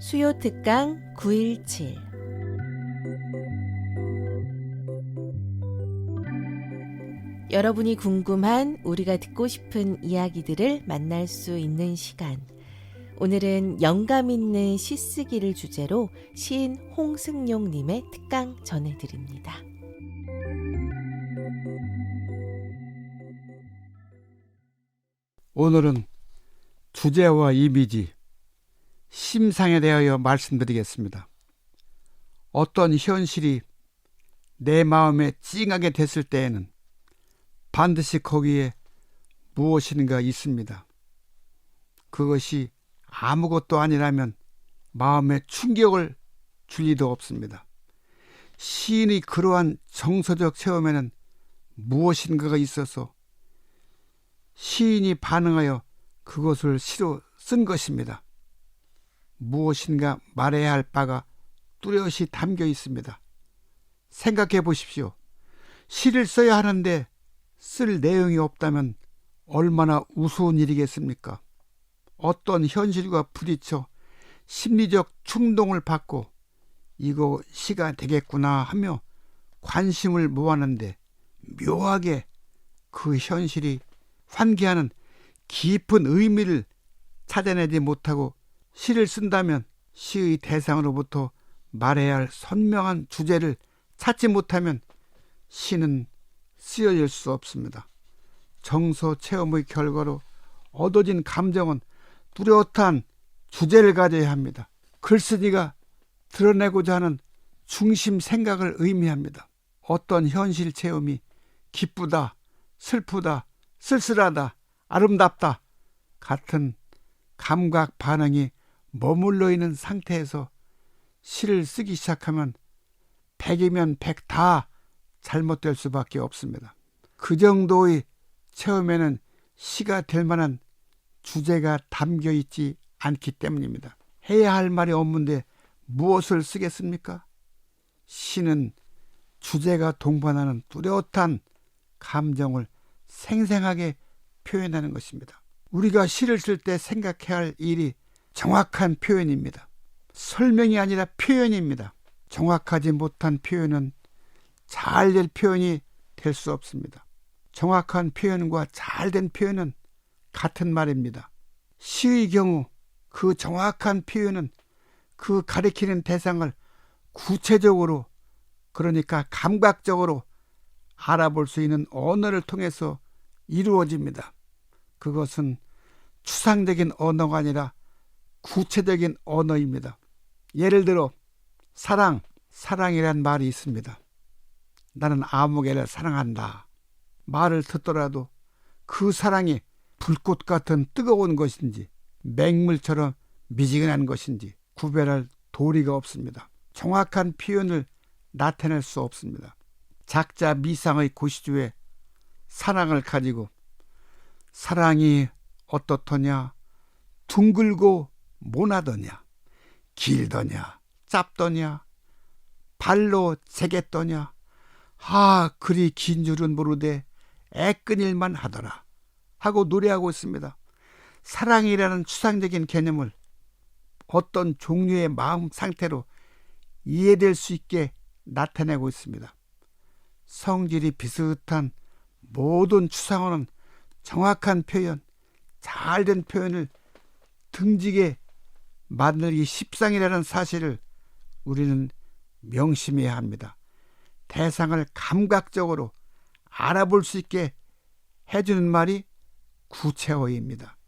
수요 특강 917 여러분이 궁금한 우리가 듣고 싶은 이야기들을 만날 수 있는 시간. 오늘은 영감 있는 시쓰기를 주제로 시인 홍승용 님의 특강 전해드립니다. 오늘은 주제와 이미지, 심상에 대하여 말씀드리겠습니다. 어떤 현실이 내 마음에 찡하게 됐을 때에는 반드시 거기에 무엇인가 있습니다. 그것이 아무것도 아니라면 마음에 충격을 줄 리도 없습니다. 시인이 그러한 정서적 체험에는 무엇인가가 있어서 시인이 반응하여 그것을 시로 쓴 것입니다. 무엇인가 말해야 할 바가 뚜렷이 담겨 있습니다. 생각해 보십시오. 시를 써야 하는데 쓸 내용이 없다면 얼마나 우스운 일이겠습니까? 어떤 현실과 부딪혀 심리적 충동을 받고 이거 시가 되겠구나 하며 관심을 모았는데 묘하게 그 현실이 환기하는 깊은 의미를 찾아내지 못하고 시를 쓴다면 시의 대상으로부터 말해야 할 선명한 주제를 찾지 못하면 시는 쓰여질 수 없습니다. 정서 체험의 결과로 얻어진 감정은 뚜렷한 주제를 가져야 합니다. 글쓰기가 드러내고자 하는 중심 생각을 의미합니다. 어떤 현실 체험이 기쁘다, 슬프다, 쓸쓸하다, 아름답다 같은 감각 반응이 머물러 있는 상태에서 시를 쓰기 시작하면 백이면 백 다 잘못될 수밖에 없습니다. 그 정도의 체험에는 시가 될 만한 주제가 담겨 있지 않기 때문입니다. 해야 할 말이 없는데 무엇을 쓰겠습니까? 시는 주제가 동반하는 뚜렷한 감정을 생생하게 표현하는 것입니다. 우리가 시를 쓸 때 생각해야 할 일이 정확한 표현입니다. 설명이 아니라 표현입니다. 정확하지 못한 표현은 잘 될 표현이 될 수 없습니다. 정확한 표현과 잘 된 표현은 같은 말입니다. 시의 경우 그 정확한 표현은 그 가리키는 대상을 구체적으로 그러니까 감각적으로 알아볼 수 있는 언어를 통해서 이루어집니다. 그것은 추상적인 언어가 아니라 구체적인 언어입니다. 예를 들어 사랑, 사랑이란 말이 있습니다. 나는 아무개를 사랑한다. 말을 듣더라도 그 사랑이 불꽃 같은 뜨거운 것인지 맹물처럼 미지근한 것인지 구별할 도리가 없습니다. 정확한 표현을 나타낼 수 없습니다. 작자 미상의 고시주에 사랑을 가지고 사랑이 어떻더냐? 둥글고 모나더냐? 길더냐? 짧더냐? 발로 재겠더냐? 아 그리 긴 줄은 모르되 애끈일만 하더라 하고 노래하고 있습니다. 사랑이라는 추상적인 개념을 어떤 종류의 마음 상태로 이해될 수 있게 나타내고 있습니다. 성질이 비슷한 모든 추상어는 정확한 표현, 잘된 표현을 등지게 만들기 십상이라는 사실을 우리는 명심해야 합니다. 대상을 감각적으로 알아볼 수 있게 해주는 말이 구체어입니다.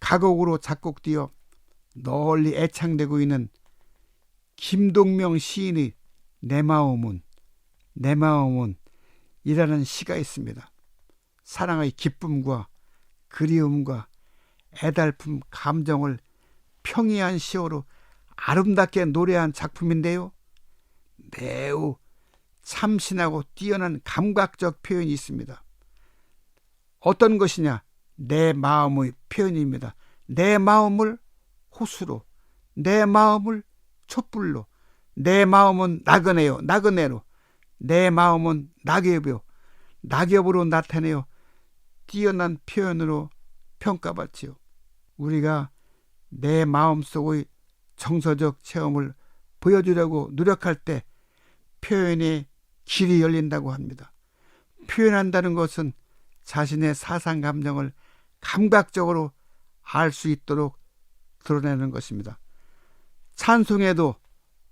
가곡으로 작곡되어 널리 애창되고 있는 김동명 시인의 내 마음은 내 마음은 이라는 시가 있습니다. 사랑의 기쁨과 그리움과 애달픔 감정을 평이한 시어로 아름답게 노래한 작품인데요. 매우 참신하고 뛰어난 감각적 표현이 있습니다. 어떤 것이냐? 내 마음의 표현입니다. 내 마음을 호수로, 내 마음을 촛불로, 내 마음은 나그네요, 나그네로, 내 마음은 낙엽이요, 낙엽으로 나타내어 뛰어난 표현으로 평가받지요. 우리가 내 마음 속의 정서적 체험을 보여주려고 노력할 때 표현의 길이 열린다고 합니다. 표현한다는 것은 자신의 사상 감정을 감각적으로 알 수 있도록 드러내는 것입니다. 찬송에도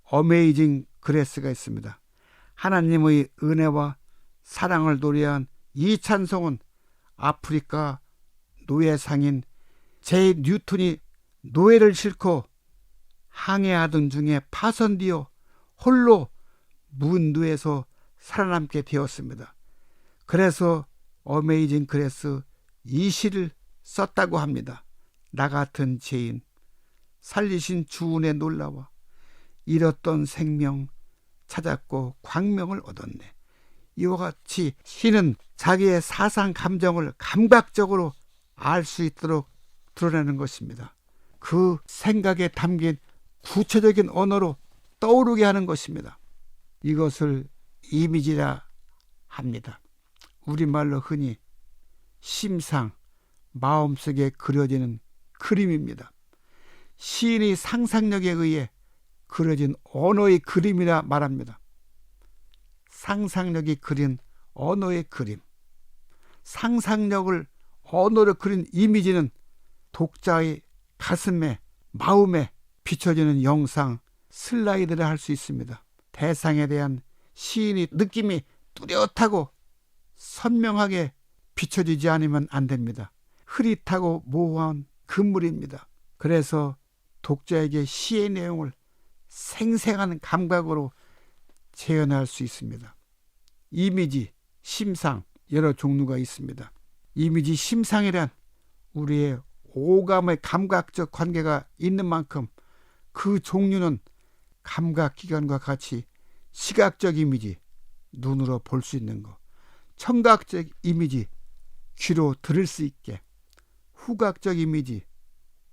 어메이징 그레스가 있습니다. 하나님의 은혜와 사랑을 노래한 이 찬송은 아프리카 노예 상인 제이 뉴턴이 노예를 싣고 항해하던 중에 파손되어 홀로 문두에서 살아남게 되었습니다. 그래서 어메이징 그레스 이 시를 썼다고 합니다. 나 같은 죄인 살리신 주운에 놀라와 잃었던 생명 찾았고 광명을 얻었네. 이와 같이 시는 자기의 사상 감정을 감각적으로 알 수 있도록 드러내는 것입니다. 그 생각에 담긴 구체적인 언어로 떠오르게 하는 것입니다. 이것을 이미지라 합니다. 우리말로 흔히 심상, 마음속에 그려지는 그림입니다. 시인의 상상력에 의해 그려진 언어의 그림이라 말합니다. 상상력이 그린 언어의 그림. 상상력을 언어로 그린 이미지는 독자의 가슴에, 마음에 비춰지는 영상, 슬라이드를 할 수 있습니다. 대상에 대한 시인의 느낌이 뚜렷하고 선명하게 비춰지지 않으면 안 됩니다. 흐릿하고 모호한 금물입니다. 그래서 독자에게 시의 내용을 생생한 감각으로 재현할 수 있습니다. 이미지, 심상 여러 종류가 있습니다. 이미지 심상이란 우리의 오감의 감각적 관계가 있는 만큼 그 종류는 감각 기관과 같이 시각적 이미지 눈으로 볼 수 있는 것, 청각적 이미지 귀로 들을 수 있게, 후각적 이미지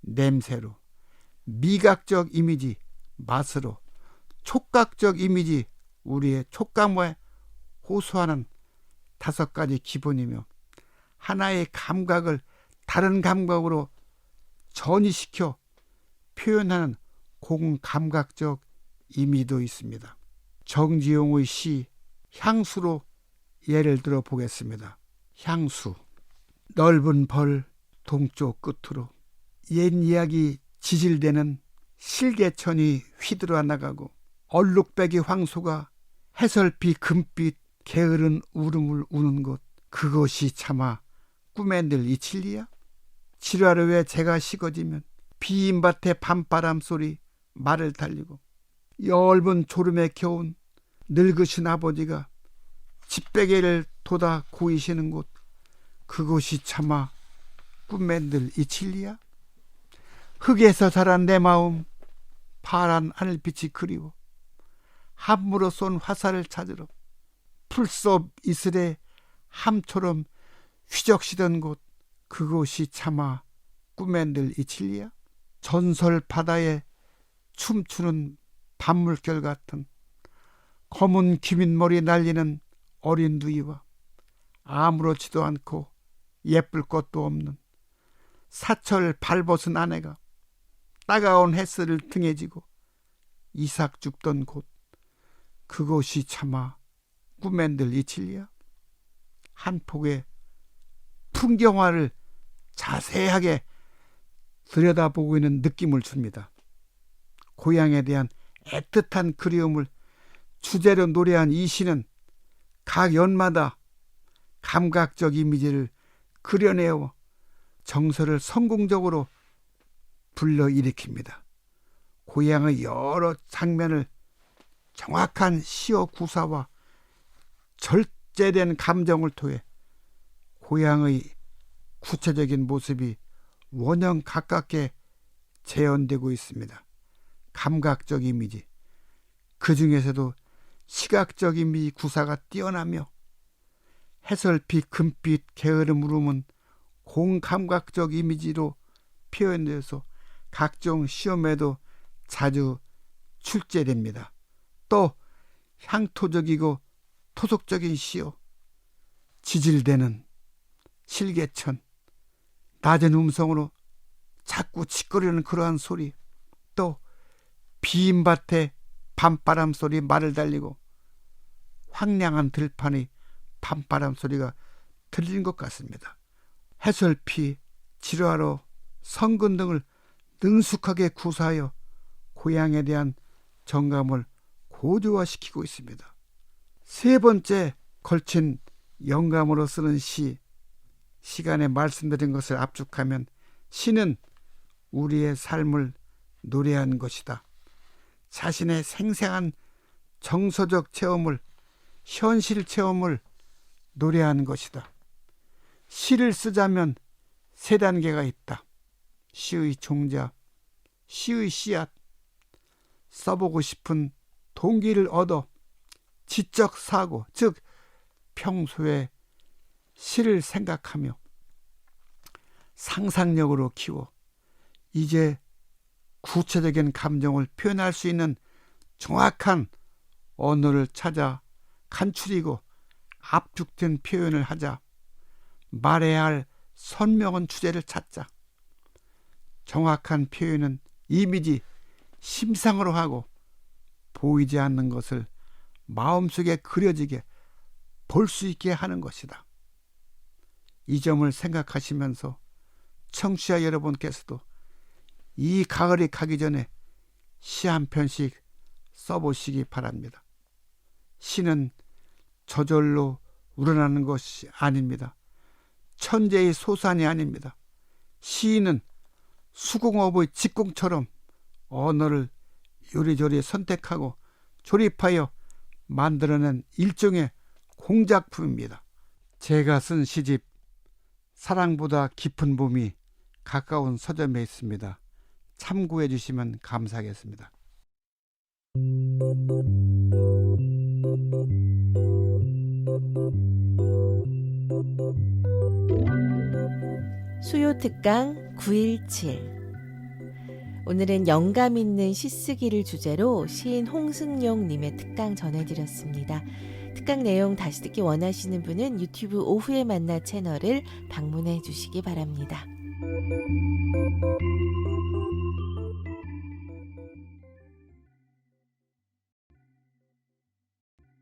냄새로, 미각적 이미지 맛으로, 촉각적 이미지 우리의 촉감에 호소하는 다섯 가지 기본이며 하나의 감각을 다른 감각으로 전이시켜 표현하는 공감각적 이미도 있습니다. 정지용의 시 향수로 예를 들어 보겠습니다. 향수 넓은 벌 동쪽 끝으로 옛 이야기 지질대는 실개천이 휘들어 나가고 얼룩배기 황소가 해설비 금빛 게으른 울음을 우는 곳 그것이 차마 꿈에 늘 이칠리야? 7월에 제가 식어지면 비인밭의 밤바람 소리 말을 달리고 엷은 졸음에 겨운 늙으신 아버지가 집베개를 돋아 고이시는 곳 그곳이 차마 꿈에 늘 이칠리야? 흙에서 자란 내 마음 파란 하늘빛이 그리워 함부로 쏜 화살을 찾으러 풀섭 이슬에 함처럼 휘적시던 곳 그곳이 차마 꿈에 늘 이칠리야? 전설 바다에 춤추는 밤물결 같은 검은 기민머리 날리는 어린 누이와 아무렇지도 않고 예쁠 것도 없는 사철 발벗은 아내가 따가운 햇살을 등에 지고 이삭 죽던 곳 그곳이 차마 늘 이칠리야? 한 폭의 풍경화를 자세하게 들여다보고 있는 느낌을 줍니다. 고향에 대한 애틋한 그리움을 주제로 노래한 이 시는 각 연마다 감각적 이미지를 그려내어 정서를 성공적으로 불러일으킵니다. 고향의 여러 장면을 정확한 시어 구사와 절제된 감정을 통해 고향의 구체적인 모습이 원형 가깝게 재현되고 있습니다. 감각적 이미지, 그 중에서도 시각적 이미지 구사가 뛰어나며 해설빛, 금빛, 게으름 울음은 공감각적 이미지로 표현되어서 각종 시험에도 자주 출제됩니다. 또 향토적이고 토속적인 시어, 지질대는 실개천, 낮은 음성으로 자꾸 치거리는 그러한 소리, 또 비인 밭에 밤바람 소리 말을 달리고 황량한 들판의 밤바람 소리가 들린 것 같습니다. 해설피, 지루하러 성근 등을 능숙하게 구사하여 고향에 대한 정감을 고조화시키고 있습니다. 세 번째 걸친 영감으로 쓰는 시, 시간에 말씀드린 것을 압축하면 시는 우리의 삶을 노래한 것이다. 자신의 생생한 정서적 체험을, 현실 체험을 노래한 것이다. 시를 쓰자면 세 단계가 있다. 시의 종자, 시의 씨앗, 써보고 싶은 동기를 얻어 지적 사고, 즉 평소에 시를 생각하며 상상력으로 키워 이제 구체적인 감정을 표현할 수 있는 정확한 언어를 찾아 간추리고 압축된 표현을 하자 말해야 할 선명한 주제를 찾자 정확한 표현은 이미지 심상으로 하고 보이지 않는 것을 마음속에 그려지게 볼 수 있게 하는 것이다. 이 점을 생각하시면서 청취자 여러분께서도 이 가을이 가기 전에 시 한 편씩 써보시기 바랍니다. 시는 저절로 우러나는 것이 아닙니다. 천재의 소산이 아닙니다. 시인은 수공업의 직공처럼 언어를 요리조리 선택하고 조립하여 만들어낸 일종의 공작품입니다. 제가 쓴 시집 사랑보다 깊은 봄이 가까운 서점에 있습니다. 참고해 주시면 감사하겠습니다. 수요 특강 917 오늘은 영감 있는 시쓰기를 주제로 시인 홍승용 님의 특강 전해드렸습니다. 특강 내용 다시 듣기 원하시는 분은 유튜브 오후에 만나 채널을 방문해 주시기 바랍니다.